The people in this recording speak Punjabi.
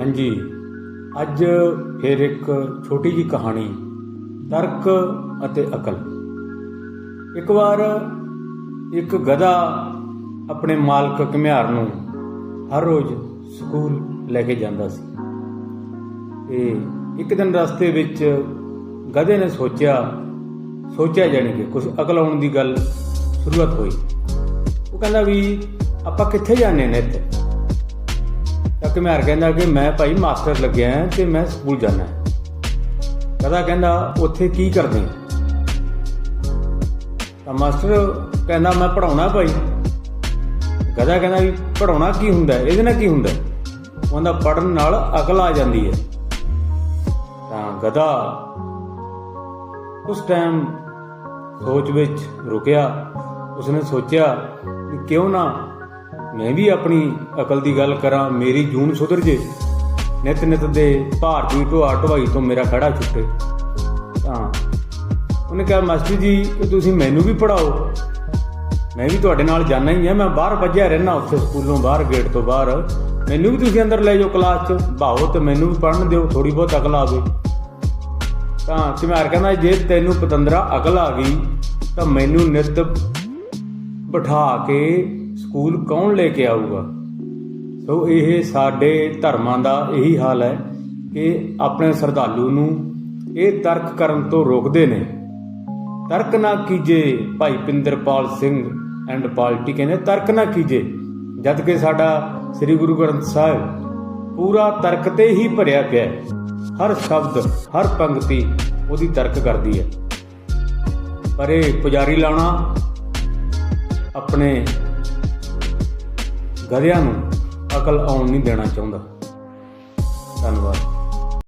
ਹਾਂਜੀ। ਅੱਜ ਫਿਰ ਇੱਕ ਛੋਟੀ ਜੀ ਕਹਾਣੀ, ਤਰਕ ਅਤੇ ਅਕਲ। ਇੱਕ ਵਾਰ ਇੱਕ ਗਧਾ ਆਪਣੇ ਮਾਲਕ ਘੁਮਿਆਰ ਨੂੰ ਹਰ ਰੋਜ਼ ਸਕੂਲ ਲੈ ਕੇ ਜਾਂਦਾ ਸੀ। ਤੇ ਇੱਕ ਦਿਨ ਰਸਤੇ ਵਿੱਚ ਗਧੇ ਨੇ ਸੋਚਿਆ ਸੋਚਿਆ ਜਾਣੀ ਕਿ ਕੁਝ ਅਕਲ ਆਉਣ ਦੀ ਗੱਲ ਸ਼ੁਰੂਆਤ ਹੋਈ। ਉਹ ਕਹਿੰਦਾ ਵੀ, ਆਪਾਂ ਕਿੱਥੇ ਜਾਂਦੇ ਨੇ ਇੱਥੇ? ਤਾਂ ਘੁਮਿਆਰ ਕਹਿੰਦਾ ਕਿ ਮੈਂ ਭਾਈ ਮਾਸਟਰ ਲੱਗਿਆ ਹਾਂ ਤੇ ਮੈਂ ਸਕੂਲ ਜਾਣਾ ਹੈ। ਕਦਾ ਕਹਿੰਦਾ, ਉੱਥੇ ਕੀ ਕਰਦੇ ਤਾਂ ਮਾਸਟਰ ਕਹਿੰਦਾ, ਮੈਂ ਪੜਾਉਣਾ ਭਾਈ। ਗਧਾ ਕਹਿੰਦਾ ਵੀ ਪੜਾਉਣਾ ਕੀ ਹੁੰਦਾ ਇਹਦੇ ਨਾਲ ਕੀ ਹੁੰਦਾ ਉਹਦਾ ਉਹ ਪੜਨ ਨਾਲ ਅਕਲ ਆ ਜਾਂਦੀ ਹੈ। ਤਾਂ ਗਦਾ ਉਸ ਟਾਈਮ ਸੋਚ ਵਿੱਚ ਰੁਕਿਆ। ਉਸਨੇ ਸੋਚਿਆ ਕਿ ਕਿਉਂ ਨਾ ਮੈਂ ਵੀ ਆਪਣੀ ਅਕਲ ਦੀ ਗੱਲ ਕਰਾਂ, ਮੇਰੀ ਜੂਨ ਸੁਧਰ ਜੇ। ਨਿਤ ਨਿਤ ਦੇ ਭਾਰਤੀ ਢੋਆ ਢਵਾਈ ਤੋਂ ਮੇਰਾ ਖੜਾ ਛੁੱਟੇ। ਤਾਂ ਉਹਨੇ ਕਿਹਾ, ਮਾਸਟਰ ਜੀ, ਕਿ ਤੁਸੀਂ ਮੈਨੂੰ ਵੀ ਪੜਾਓ ਮੈਂ ਵੀ ਤੁਹਾਡੇ ਨਾਲ ਜਾਣਾ ਹੀ ਹੈ ਮੈਂ ਬਾਹਰ ਭੱਜਿਆ ਰਹਿਣਾ ਉੱਥੇ ਸਕੂਲੋਂ ਬਾਹਰ ਗੇਟ ਤੋਂ ਬਾਹਰ। ਮੈਨੂੰ ਵੀ ਤੁਸੀਂ ਅੰਦਰ ਲੈ ਜਾਓ ਕਲਾਸ 'ਚ। ਭਾਓ ਤੇ ਮੈਨੂੰ ਵੀ ਪੜਨ ਦਿਓ ਥੋੜੀ ਬਹੁਤ ਅਕਲ ਆਵੇ। ਤਾਂ ਘੁਮਿਆਰ ਕਹਿੰਦਾ, ਜੇ ਤੈਨੂੰ ਪਤੰਦਰਾ ਅਕਲ ਆ ਗਈ, ਤਾਂ ਮੈਨੂੰ ਨਿਤ ਬਿਠਾ ਕੇ ਸਕੂਲ ਕੌਣ ਲੈ ਕੇ ਆਊਗਾ? ਸੋ ਇਹ ਸਾਡੇ ਧਰਮਾਂ ਦਾ ਇਹੀ ਹਾਲ ਹੈ ਕਿ ਆਪਣੇ ਸਰਦਾਲੂ ਨੂੰ ਇਹ ਤਰਕ ਕਰਨ ਤੋਂ ਰੋਕਦੇ ਨੇ। ਤਰਕ ਨਾ ਕੀਜੇ ਭਾਈ ਪਿੰਦਰਪਾਲ ਸਿੰਘ ਐਂਡ ਪਾਲਟੀ ਕਹਿੰਦੇ, ਤਰਕ ਨਾ ਕੀਜੇ, ਜਦ ਕਿ ਸਾਡਾ ਸ੍ਰੀ ਗੁਰੂ ਗ੍ਰੰਥ ਸਾਹਿਬ ਪੂਰਾ ਤਰਕ ਤੇ ਹੀ ਭਰਿਆ ਪਿਆ ਹੈ। ਹਰ ਸ਼ਬਦ, ਹਰ ਪੰਕਤੀ ਉਹਦੀ ਤਰਕ ਕਰਦੀ ਹੈ। ਪਰ ਇਹ ਪੁਜਾਰੀ ਲਾਉਣਾ ਆਪਣੇ ਗਧਿਆਂ ਨੂੰ ਅਕਲ ਆਉਣ ਨਹੀਂ ਦੇਣਾ ਚਾਹੁੰਦਾ। ਧੰਨਵਾਦ।